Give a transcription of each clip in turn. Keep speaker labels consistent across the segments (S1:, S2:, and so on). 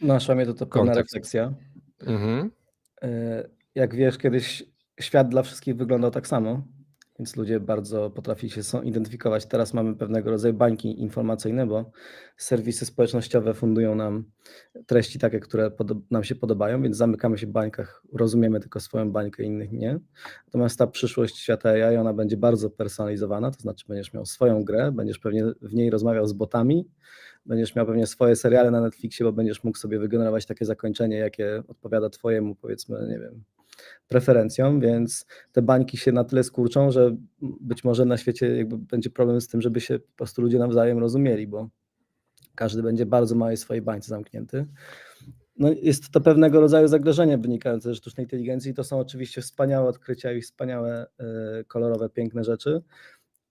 S1: Naszła mnie to to pewna refleksja.
S2: Mhm.
S1: E, jak wiesz, kiedyś świat dla wszystkich wyglądał tak samo, więc ludzie bardzo potrafili się są identyfikować. Teraz mamy pewnego rodzaju bańki informacyjne, bo serwisy społecznościowe fundują nam treści takie, które nam się podobają, więc zamykamy się w bańkach, rozumiemy tylko swoją bańkę, innych nie. Natomiast ta przyszłość świata AI, ona będzie bardzo personalizowana, to znaczy będziesz miał swoją grę, będziesz pewnie w niej rozmawiał z botami, będziesz miał pewnie swoje seriale na Netflixie, bo będziesz mógł sobie wygenerować takie zakończenie, jakie odpowiada twojemu, powiedzmy, nie wiem, preferencjom, więc te bańki się na tyle skurczą, że być może na świecie jakby będzie problem z tym, żeby się po prostu ludzie nawzajem rozumieli, bo każdy będzie bardzo małej swojej bańce zamknięty. No jest to pewnego rodzaju zagrożenie wynikające ze sztucznej inteligencji. To są oczywiście wspaniałe odkrycia i wspaniałe, e, kolorowe, piękne rzeczy,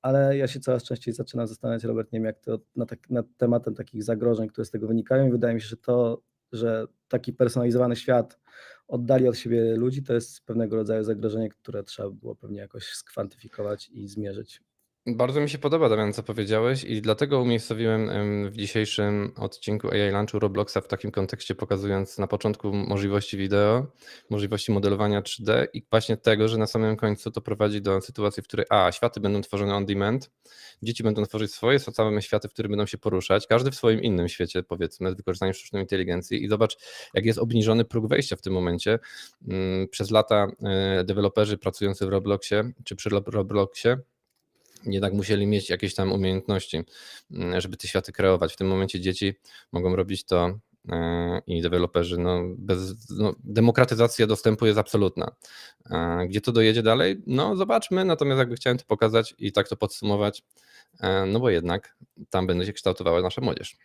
S1: ale ja się coraz częściej zaczynam zastanawiać, Robert, nie wiem jak to na tak nad tematem takich zagrożeń, które z tego wynikają i wydaje mi się, że to, że taki personalizowany świat oddali od siebie ludzi, to jest pewnego rodzaju zagrożenie, które trzeba było pewnie jakoś skwantyfikować i zmierzyć.
S2: Bardzo mi się podoba, Damian, co powiedziałeś i dlatego umiejscowiłem em, w dzisiejszym odcinku AI Lunchu Robloxa w takim kontekście, pokazując na początku możliwości wideo, możliwości modelowania 3D i właśnie tego, że na samym końcu to prowadzi do sytuacji, w której a, światy będą tworzone on demand, dzieci będą tworzyć swoje same światy, w których będą się poruszać, każdy w swoim innym świecie, powiedzmy, z wykorzystaniem sztucznej inteligencji i zobacz, jak jest obniżony próg wejścia w tym momencie. Mm, Przez lata e, deweloperzy pracujący w Robloxie czy przy Robloxie jednak musieli mieć jakieś tam umiejętności, mm, żeby te światy kreować. W tym momencie dzieci mogą robić to e, i deweloperzy, no, bez, no, demokratyzacja dostępu jest absolutna. E, Gdzie to dojedzie dalej? No zobaczmy, natomiast jakby chciałem to pokazać i tak to podsumować, e, no bo jednak tam będzie się kształtowała nasza młodzież.